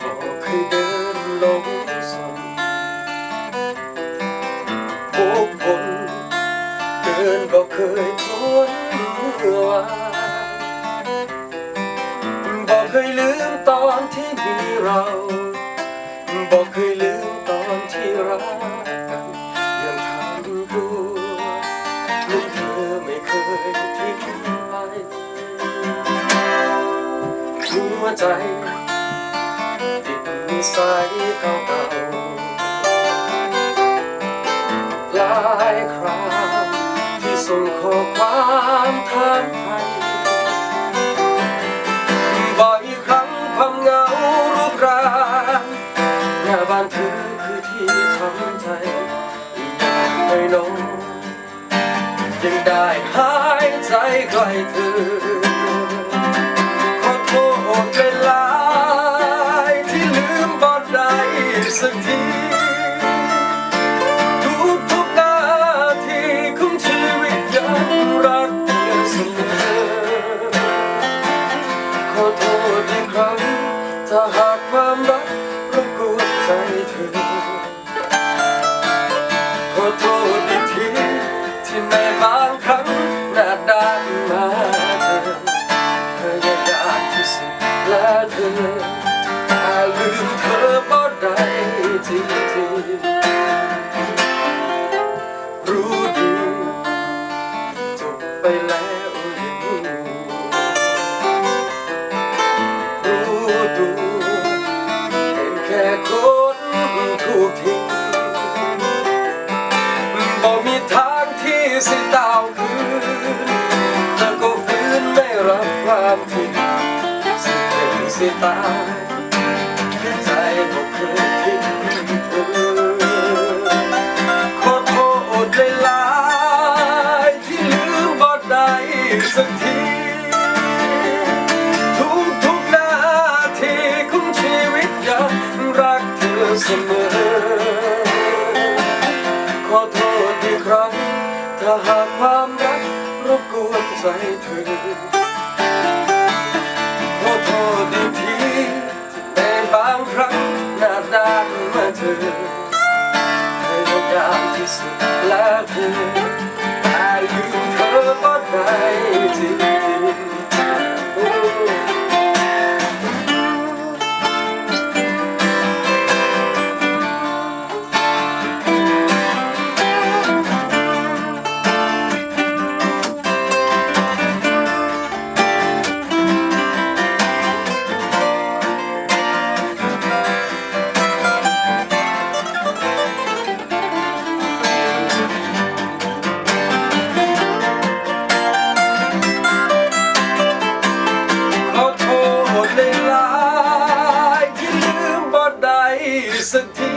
บอก็คืเดินลงสนพบกคนเดินก็เคยพ้นเมื่อวานบอกเคยลืมตอนที่มีเรา หัวใจ ติดนิสัยเก่าๆหลายคราวที่ส่งข้อความทางไทยบ่อยครั้งความเหงารุกรานหน้าบ้านเธอคือที่ทำใจอยากไปนอนยังได้หายใจใกล้เธอ สักทีทุกทุกนาทีของชีวิตยังรักเธอเสมอขอโทษอีกครั้ง ถ้าหากความรักรบกวนใจเธอ ขอโทษอีกทีที่ในบางครั้งหน้าด้านมา จริงๆรู้ดีจบไปแล้วยังรู้ตัวเป็นแค่คนถูกทิ้งบ่มีทางที่สิตาวคืนแต่ก็ฝืนไม่รับความจริงสิเป็นสิตาย โทษเลาที่ลืมบ่ได้สักทีทุกทุกๆนาทีของชีวิตยังรักเธอเสมอ ขอโทษอีกครั้ง ถ้าหากความรักรบกวนใจเธอ ขอโทษอีกทีที่ในบางครั้งหน้าดานมาเธอ พยายามที่สุดแล้วเธอแต่ลืมเธอก็ได้จริง สั